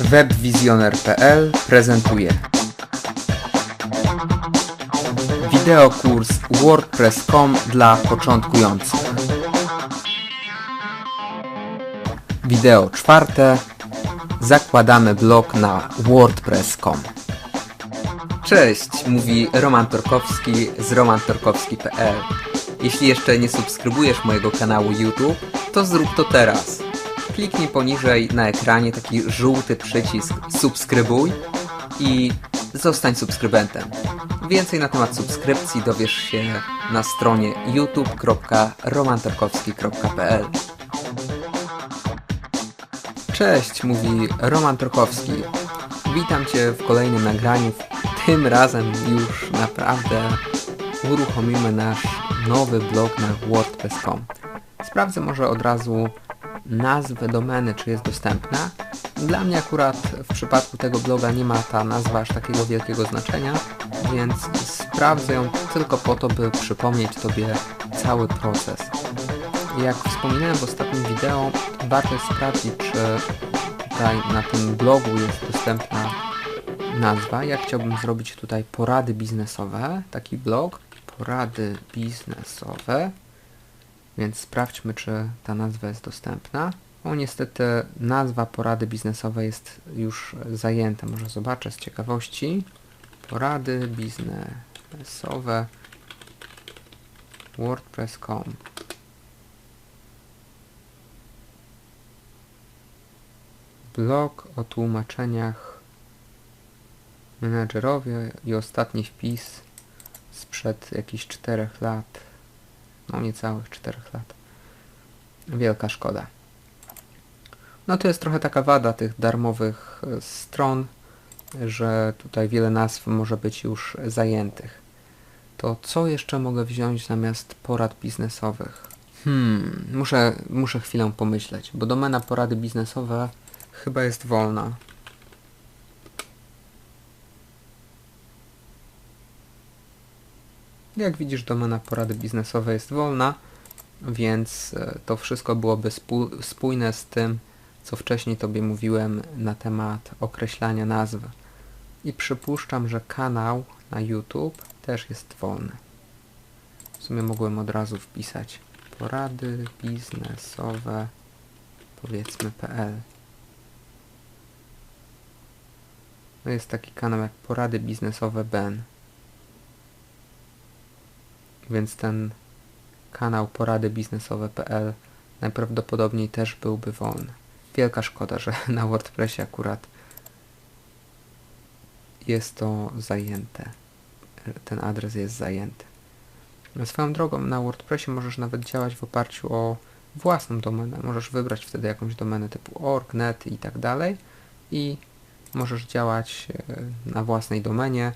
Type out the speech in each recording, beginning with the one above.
Webwizjoner.pl prezentuje. Wideokurs WordPress.com dla początkujących. Wideo czwarte. Zakładamy blog na WordPress.com Cześć, mówi Roman Torkowski z romantorkowski.pl Jeśli jeszcze nie subskrybujesz mojego kanału YouTube, to zrób to teraz. Kliknij poniżej na ekranie taki żółty przycisk subskrybuj i zostań subskrybentem. Więcej na temat subskrypcji dowiesz się na stronie youtube.romantorkowski.pl Cześć, mówi Roman Torkowski. Witam Cię w kolejnym nagraniu. Tym razem już naprawdę uruchomimy nasz nowy blog na WordPress.com. Sprawdzę może od razu nazwę domeny, czy jest dostępna. Dla mnie akurat w przypadku tego bloga nie ma ta nazwa aż takiego wielkiego znaczenia, więc sprawdzę ją tylko po to, by przypomnieć Tobie cały proces. Jak wspominałem w ostatnim wideo, warto jest sprawdzić, czy tutaj na tym blogu jest dostępna nazwa. Ja chciałbym zrobić tutaj porady biznesowe, taki blog, porady biznesowe, więc sprawdźmy, czy ta nazwa jest dostępna. O, niestety nazwa porady biznesowe jest już zajęta. Może zobaczę z ciekawości. Porady biznesowe wordpress.com Blog o tłumaczeniach menedżerowie i ostatni wpis sprzed jakichś 4 lat. No niecałych 4 lat. Wielka szkoda. No to jest trochę taka wada tych darmowych e, stron, że tutaj wiele nazw może być już zajętych. To co jeszcze mogę wziąć zamiast porad biznesowych? Hmm, muszę, muszę chwilę pomyśleć, bo domena porady biznesowe chyba jest wolna. Jak widzisz, domena porady biznesowe jest wolna, więc e, to wszystko byłoby spó- spójne z tym, co wcześniej Tobie mówiłem na temat określania nazwy. I przypuszczam, że kanał na YouTube też jest wolny. W sumie mogłem od razu wpisać porady biznesowe powiedzmy PL. No jest taki kanał jak porady biznesowe Ben więc ten kanał porady biznesowe.pl najprawdopodobniej też byłby wolny. Wielka szkoda, że na WordPressie akurat jest to zajęte. Ten adres jest zajęty. Swoją drogą na WordPressie możesz nawet działać w oparciu o własną domenę. Możesz wybrać wtedy jakąś domenę typu org, net i tak dalej i możesz działać e, na własnej domenie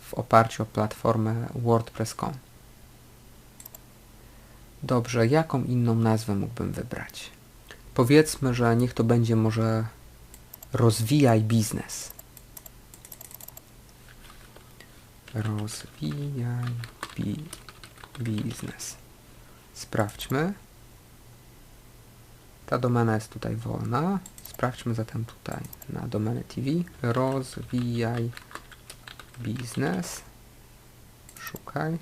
w oparciu o platformę WordPress.com. Dobrze, jaką inną nazwę mógłbym wybrać? Powiedzmy, że niech to będzie może rozwijaj biznes. Rozwijaj bi biznes. Sprawdźmy. Ta domena jest tutaj wolna. Sprawdźmy zatem tutaj na domenę TV. Rozwijaj biznes. Szukaj.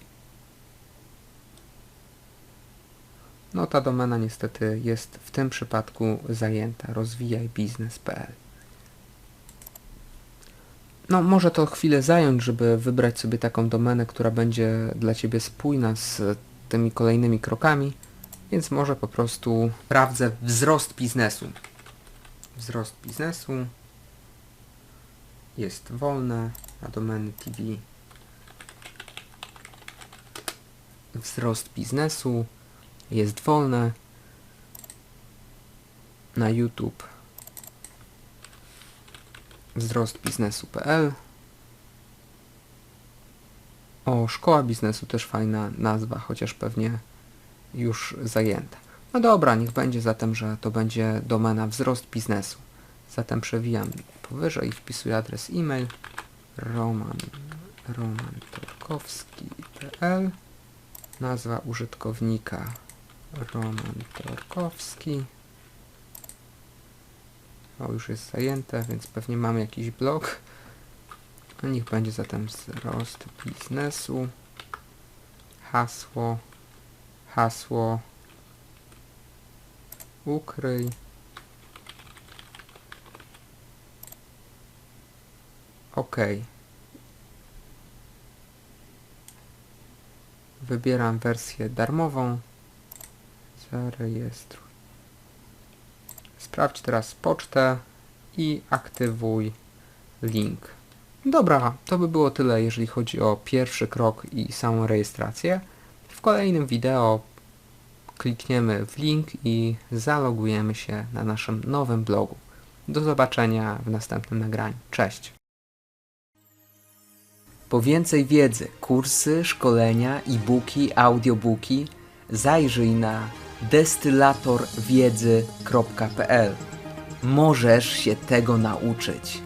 No ta domena niestety jest w tym przypadku zajęta. Rozwijajbiznes.pl No może to chwilę zająć, żeby wybrać sobie taką domenę, która będzie dla Ciebie spójna z tymi kolejnymi krokami, więc może po prostu sprawdzę wzrost biznesu. Wzrost biznesu jest wolne, a domeny TV wzrost biznesu jest wolne na YouTube wzrost biznesu.pl O, szkoła biznesu też fajna nazwa, chociaż pewnie już zajęta. No dobra, niech będzie zatem, że to będzie domena wzrost biznesu. Zatem przewijam powyżej i wpisuję adres e-mail roman romantorkowski.pl Nazwa użytkownika Roman Torkowski. O, już jest zajęte, więc pewnie mamy jakiś blog. A niech będzie zatem wzrost biznesu. Hasło. Hasło. Ukryj. OK. Wybieram wersję darmową. Zarejestruj. Sprawdź teraz pocztę i aktywuj link. Dobra, to by było tyle, jeżeli chodzi o pierwszy krok i samą rejestrację. W kolejnym wideo klikniemy w link i zalogujemy się na naszym nowym blogu. Do zobaczenia w następnym nagraniu. Cześć! Po więcej wiedzy, kursy, szkolenia, e-booki, audiobooki zajrzyj na destylatorwiedzy.pl. Możesz się tego nauczyć.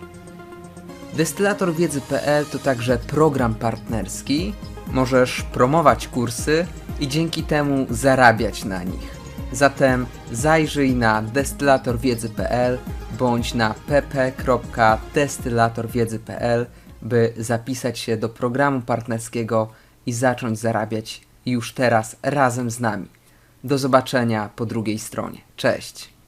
Destylatorwiedzy.pl to także program partnerski. Możesz promować kursy i dzięki temu zarabiać na nich. Zatem zajrzyj na destylatorwiedzy.pl bądź na pp.destylatorwiedzy.pl by zapisać się do programu partnerskiego i zacząć zarabiać już teraz razem z nami. Do zobaczenia po drugiej stronie. Cześć!